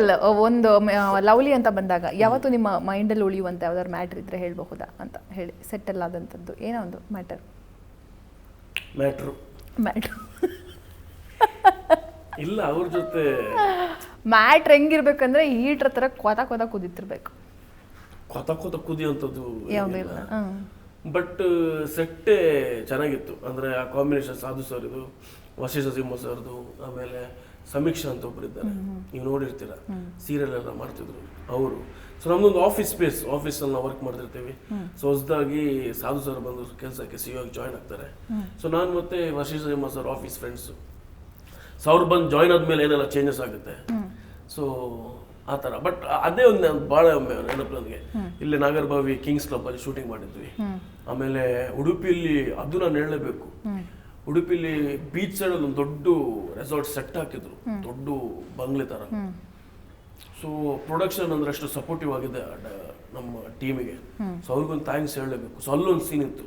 General ಒಂದು lovely ಅಂತ ಬಂದಾಗ ಯಾವತ್ತು ನಿಮ್ಮ ಮೈಂಡಲ್ಲಿ ಉಳಿಯುವಂತ ಯಾವ್ದಾದ್ರು ಮ್ಯಾಟ್ರ್ ಇದ್ರೆ ಹೇಳ್ಬಹುದಾ ಅಂತ ಹೇಳಿ ಸೆಟಲ್ ಆದಂಥದ್ದು ಏನೋ ಒಂದು ಮ್ಯಾಟರ್ ಮ್ಯಾಟ್ರು ಮ್ಯಾಟ್ರು ಇಲ್ಲ ಅವ್ರ ಜೊತೆ ಮ್ಯಾಟ್ರ್ ಹೆಂಗಿರ್ಬೇಕಂದ್ರೆ ಹೀಟ್ರ್ ತರ ಕೊತ ಕೊತ ಕುದಿತಿರ್ಬೇಕು. ಕೊತ ಕೊತ ಕುದಿಯುವಂಥದ್ದು ಯಾವುದೂ ಇಲ್ಲ ಹ್ಮ್. ಬಟ್ ಸೆಟ್ಟೇ ಚೆನ್ನಾಗಿತ್ತು. ಅಂದ್ರೆ ಆ ಕಾಂಬಿನೇಷನ್ ಸಾಧು ಸರ್ ಇದು ವಶಿಷ್ಠ ಸಿಂಹ ಸರ್ದು ಆಮೇಲೆ ಸಮೀಕ್ಷಾ ಅಂತ ಒಬ್ರು ಇದ್ದಾರೆ. ನೀವು ನೋಡಿರ್ತೀರ. ಸೀರಿಯಲ್ ಎಲ್ಲ ಮಾಡ್ತಿದ್ರು ಅವರು. ಸೊ ನಮ್ದೊಂದು ಆಫೀಸ್ ಸ್ಪೇಸ್ ಆಫೀಸಲ್ಲಿ ನಾವು ವರ್ಕ್ ಮಾಡ್ತಿರ್ತೀವಿ. ಸೊ ಹೊಸದಾಗಿ ಸಾಧು ಸರ್ ಬಂದು ಕೆಲಸಕ್ಕೆ ಸಿ ಜಾಯ್ನ್ ಆಗ್ತಾರೆ. ಸೊ ನಾನು ಮತ್ತೆ Varshi Simha sir office friends so ಅವ್ರು ಬಂದು ಜಾಯ್ನ್ ಆದ್ಮೇಲೆ ಏನೆಲ್ಲ ಚೇಂಜಸ್ ಆಗುತ್ತೆ? ಸೊ ಆ ಥರ. ಬಟ್ ಅದೇ ಒಂದು ಭಾಳ ಒಮ್ಮೆ ನೆನಪು ನನಗೆ. ಇಲ್ಲಿ ನಾಗರಬಾವಿ ಕಿಂಗ್ಸ್ ಕ್ಲಬ್ ಅಲ್ಲಿ ಶೂಟಿಂಗ್ ಮಾಡಿದ್ವಿ. ಆಮೇಲೆ ಉಡುಪಿಯಲ್ಲಿ ಅದು ನಾನು ಹೇಳಲೇಬೇಕು. ಉಡುಪಿಲಿ ಬೀಚ್ ಸೈಡ್ ಒಂದು ದೊಡ್ಡ ರೆಸಾರ್ಟ್ ಸೆಟ್ ಹಾಕಿದ್ರು. ದೊಡ್ಡ ಬಂಗ್ಲೆ ಥರ ಸೊ ಪ್ರೊಡಕ್ಷನ್ ಅಂದ್ರೆ ಅಷ್ಟು ಸಪೋರ್ಟಿವ್ ಆಗಿದೆ ನಮ್ಮ ಟೀಮಿಗೆ ಸೊ ಅವ್ರಿಗೊಂದು ಥ್ಯಾಂಕ್ಸ್ ಹೇಳಲೇಬೇಕು. ಸೊ ಅಲ್ಲೊಂದು ಸೀನ್ ಇತ್ತು.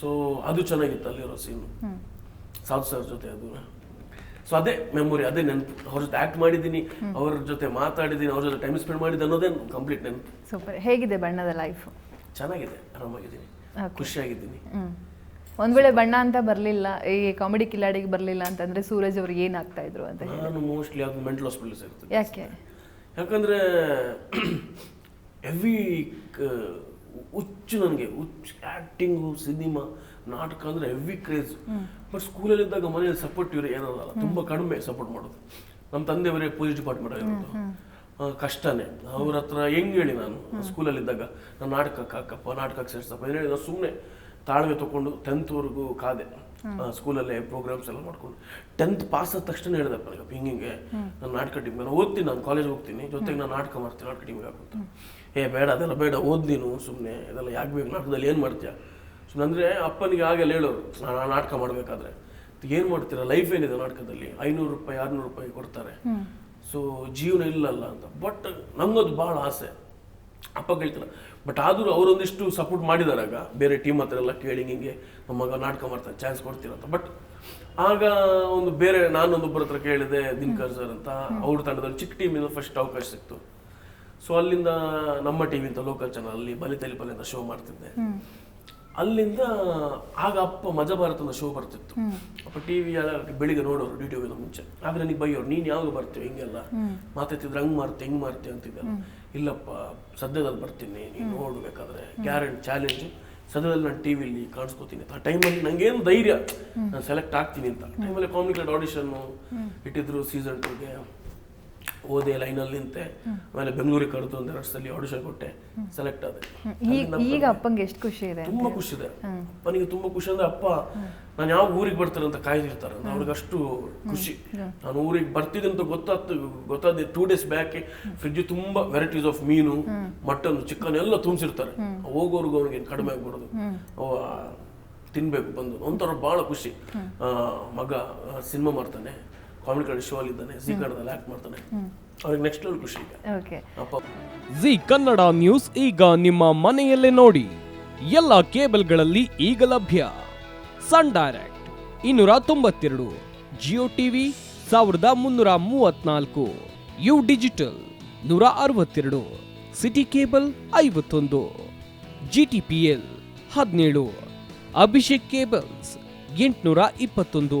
ಸೊ ಅದು ಚೆನ್ನಾಗಿತ್ತು ಅಲ್ಲಿರೋ ಸೀನು ಸಾಧು ಸರ್ ಜೊತೆ ಅದು. ಸೊ ಅದೇ ಮೆಮೊರಿ ಅದೇ ನೆನಪು. ಅವ್ರ ಜೊತೆ ಆಕ್ಟ್ ಮಾಡಿದ್ದೀನಿ ಅವ್ರ ಜೊತೆ ಮಾತಾಡಿದ್ದೀನಿ ಅವ್ರ ಜೊತೆ ಟೈಮ್ ಸ್ಪೆಂಡ್ ಮಾಡಿದ್ದು ಅನ್ನೋದೇ ಕಂಪ್ಲೀಟ್ ನೆನಪು. ಸೂಪರ್ ಹೇಗಿದೆ ಬಣ್ಣದ ಲೈಫ್ ಚೆನ್ನಾಗಿದೆ. ಆರಾಮಾಗಿದ್ದೀನಿ. ಖುಷಿಯಾಗಿದ್ದೀನಿ. ಒಂದ್ ವೇಳೆ ಬಣ್ಣ ಅಂತ ಬರ್ಲಿಲ್ಲ ಈ ಕಾಮಿಡಿ ಕಿಲಾಡಿಗೆ ಬರ್ಲಿಲ್ಲ ಅಂತಂದ್ರೆ ಸೂರಜ್ ಅವ್ರು ಏನಾಗ್ತಾ ಇದ್ರು ಅಂತ ಹೇಳಿ. ನಾನು ಮೋಸ್ಟ್ಲಿ ಅದು ಮೆಂಟಲ್ ಹಾಸ್ಪಿಟಲ್ ಸೇರ್ತೀನಿ ಯಾಕೆ? ಯಾಕಂದ್ರೆ ಹೆವಿ ಹುಚ್ಚು ನನಗೆ ಹುಚ್ಚು ಆ್ಯಕ್ಟಿಂಗು ಸಿನಿಮಾ ನಾಟಕ ಅಂದರೆ ಹೆವಿ ಕ್ರೇಜ್ ಬಟ್ ಸ್ಕೂಲಲ್ಲಿದ್ದಾಗ ಮನೇಲಿ ಸಪೋರ್ಟ್ ಇವ್ರು ಏನಲ್ಲ ತುಂಬ ಕಡಿಮೆ ಸಪೋರ್ಟ್ ಮಾಡೋದು. ನಮ್ಮ ತಂದೆಯವರೇ ಪೊಲೀಸ್ ಡಿಪಾರ್ಟ್ಮೆಂಟ್ ಆಗಿರೋದು ಕಷ್ಟನೇ. ಅವ್ರ ಹತ್ರ ಹೆಂಗೆ ಹೇಳಿ ನಾನು? ಸ್ಕೂಲಲ್ಲಿದ್ದಾಗ ನಾನು ನಾಟಕಕ್ಕೆ ಹಾಕಪ್ಪ ನಾಟಕಕ್ಕೆ ಸೇರಿಸಪ್ಪ ಏನು ಹೇಳಿ ನಾನು ಸುಮ್ಮನೆ ತಾಳ್ಮೆ ತಗೊಂಡು ಟೆಂತ್ವರೆಗೂ ಕಾದೆ. ಸ್ಕೂಲಲ್ಲೇ ಪ್ರೋಗ್ರಾಮ್ಸ್ ಎಲ್ಲ ಮಾಡ್ಕೊಂಡು. ಟೆಂತ್ ಪಾಸ್ ಆದ ತಕ್ಷಣ ಹೇಳಿದಪ್ಪ ನನಗೆ ಹಿಂಗೆ ಹಿಂಗೆ ನಾನು ನಾಟಕ ಟೀಮ್ ನಾನು ಓದ್ತೀನಿ ನಾನು ಕಾಲೇಜ್ ಹೋಗ್ತೀನಿ ಜೊತೆಗೆ ನಾನು ನಾಟಕ ಮಾಡ್ತೀನಿ ನಾಟಕ ಟೀಮಿಗೆ ಹಾಕೊಂತ ಏ ಬೇಡ ಅದೆಲ್ಲ ಬೇಡ ಓದ್ ನೀನು ಸುಮ್ಮನೆ ಇದೆಲ್ಲ ಯಾಕೆ ಬೇಕು? ನಾಟಕದಲ್ಲಿ ಏನು ಮಾಡ್ತೀಯ? ಸುಮ್ಮನೆ ಅಂದರೆ ಅಪ್ಪನಿಗೆ ಆಗೆಲ್ಲ ಹೇಳೋರು ನಾನು ನಾಟಕ ಮಾಡಬೇಕಾದ್ರೆ. ಏನು ಮಾಡ್ತೀರಾ? ಲೈಫ್ ಏನಿದೆ ನಾಟಕದಲ್ಲಿ? ಐನೂರು ರೂಪಾಯಿ ಆರುನೂರು ರೂಪಾಯಿ ಕೊಡ್ತಾರೆ. ಸೊ ಜೀವನ ಇಲ್ಲಲ್ಲ ಅಂತ. ಬಟ್ ನಂಗದು ಭಾಳ ಆಸೆ. ಅಪ್ಪ ಕೇಳ್ತಿಲ್ಲ. ಬಟ್ ಆದರೂ ಅವರೊಂದಿಷ್ಟು ಸಪೋರ್ಟ್ ಮಾಡಿದಾರಾಗ ಬೇರೆ ಟೀಮ್ ಹತ್ರ ಎಲ್ಲ ಕೇಳಿ ಹಿಂಗೆ ನಮ್ಮ ಮಗ ನಾಟಕ ಮಾಡ್ತಾರೆ ಚಾನ್ಸ್ ಕೊಡ್ತೀರಂತ ಬಟ್ ಆಗ ಒಂದು ಬೇರೆ ನಾನೊಂದೊಬ್ಬರ ಹತ್ರ ಕೇಳಿದೆ ದಿನಕರ್ ಸರ್ ಅಂತ. ಅವ್ರ ತಂಡದಲ್ಲಿ ಚಿಕ್ಕ ಟೀಮಿಂದ ಫಸ್ಟ್ ಅವಕಾಶ ಸಿಕ್ತು. ಸೊ ಅಲ್ಲಿಂದ ನಮ್ಮ ಟಿವಿ ಅಂತ ಲೋಕಲ್ ಚಾನಲ್ ಅಲ್ಲಿ ಬಲಿತಲಿ ಅಂತ ಶೋ ಮಾಡ್ತಿದ್ದೆ. ಅಲ್ಲಿಂದ ಆಗ ಅಪ್ಪ ಮಜಾ ಭಾರತ ಅನ್ನೋ ಶೋ ಬರ್ತಿತ್ತು. ಅಪ್ಪ ಟಿವಿ ಬೆಳಿಗ್ಗೆ ನೋಡೋರು ಡ್ಯೂಟಿ ಹೋಗಿದ ಮುಂಚೆ. ಆಗ ನನಗೆ ಬೈಯೋರು ನೀನು ಯಾವಾಗ ಬರ್ತೀವಿ? ಹಿಂಗೆಲ್ಲ? ಮಾತಾಡ್ತಿದ್ರೆ ಹಂಗ್ ಮಾಡ್ತೀವಿ ಹೆಂಗ್ ಮಾಡ್ತೀವಿ ಅಂತಿದ್ರು ಇಲ್ಲಪ್ಪ ಸದ್ಯದಲ್ಲಿ ಬರ್ತೀನಿ ನೀನು ನೋಡ್ಬೇಕಾದ್ರೆ ಗ್ಯಾರಂಟಿ ಚಾಲೆಂಜ್ ಸದ್ಯದಲ್ಲಿ ನಾನು ಟಿವಿಲಿ ಕಾಣಿಸ್ಕೋತೀನಿ ಆ ಟೈಮಲ್ಲಿ ನಂಗೇನು ಧೈರ್ಯ. ನಾನು ಸೆಲೆಕ್ಟ್ ಆಗ್ತೀನಿ ಅಂತ. ಟೈಮಲ್ಲಿ ಕಾಮಿಕ್ಲೆಟ್ ಆಡಿಷನ್ನು ಇಟ್ಟಿದ್ರು ಸೀಸನ್ ಟೂಗೆ ಓದೆ ಲೈನಲ್ಲಿ ನಿಂತೆ ಆಮೇಲೆ ಬೆಂಗಳೂರಿಗೆ ಕರೆದು ಒಂದು ಎರಡು ಸಲ ಆಡಿಷನ್ ಕೊಟ್ಟೆ ಸೆಲೆಕ್ಟ್ ಆದೆ. ಈಗ ಅಪ್ಪಂಗೆ ಎಷ್ಟು ಖುಷಿ ಇದೆ ತುಂಬಾ ಖುಷಿ ಇದೆ. ಅಪ್ಪನಿಗೆ ತುಂಬಾ ಖುಷಿ ಅಂದ್ರೆ ಅಪ್ಪ ನಾನು ಯಾವ ಊರಿಗೆ ಬರ್ತಾರೆ ಅಂತ ಕಾಯ್ದಿರ್ತಾರೆ. ಅವ್ರಿಗೆ ಅಷ್ಟು ಖುಷಿ. ನಾನು ಊರಿಗೆ ಬರ್ತಿದ್ದೆ ಅಂತ ಗೊತ್ತಾಗ್ತು ಗೊತ್ತಾದ ಟೂ ಡೇಸ್ ಬ್ಯಾಕ್ ಫ್ರಿಜ್ ತುಂಬಾ ವೆರೈಟೀಸ್ ಆಫ್ ಮೀನು ಮಟನ್ ಚಿಕನ್ ಎಲ್ಲ ತುಂಬಿಸಿರ್ತಾರೆ. ಹೋಗೋರ್ಗು ಅವ್ರಿಗೆ ಕಡಿಮೆ ಆಗ್ಬಿಡೋದು. ಅವ ತಿನ್ಬೇಕು ಬಂದು. ಒಂಥರ ಬಹಳ ಖುಷಿ. ಮಗ ಸಿನಿಮಾ ಮಾಡ್ತಾನೆ. ಕಾಮಿಡಿ ಶೋ ಅಲ್ಲಿ ಇದ್ದಾನೆ ಸಿ ಕನ್ನಡದಲ್ಲಿ ಆಕ್ಟ್ ಮಾಡ್ತಾನೆ. ಅವ್ರಿಗೆ ನೆಕ್ಸ್ಟ್ ಲೆವೆಲ್ ಖುಷಿ ಈಗ. ಓಕೆ ಅಪ್ಪ. ಜಿ ಕನ್ನಡ ನ್ಯೂಸ್ ಈಗ ನಿಮ್ಮ ಮನೆಯಲ್ಲೇ ನೋಡಿ. ಎಲ್ಲ ಕೇಬಲ್ಗಳಲ್ಲಿ ಈಗ ಲಭ್ಯ. ಸನ್ ಡೈರೆಕ್ಟ್ ಇನ್ನೂರ ತೊಂಬತ್ತೆರಡು ಜಿಯೋ ಟಿವಿ ಸಾವಿರದ ಮುನ್ನೂರ ಮೂವತ್ನಾಲ್ಕು ಯು ಡಿಜಿಟಲ್ ನೂರ ಅರವತ್ತೆರಡು ಸಿಟಿ ಕೇಬಲ್ ಐವತ್ತೊಂದು ಜಿ ಟಿ ಪಿ ಎಲ್ ಹದಿನೇಳು ಅಭಿಷೇಕ್ ಕೇಬಲ್ಸ್ ಎಂಟುನೂರ ಇಪ್ಪತ್ತೊಂದು.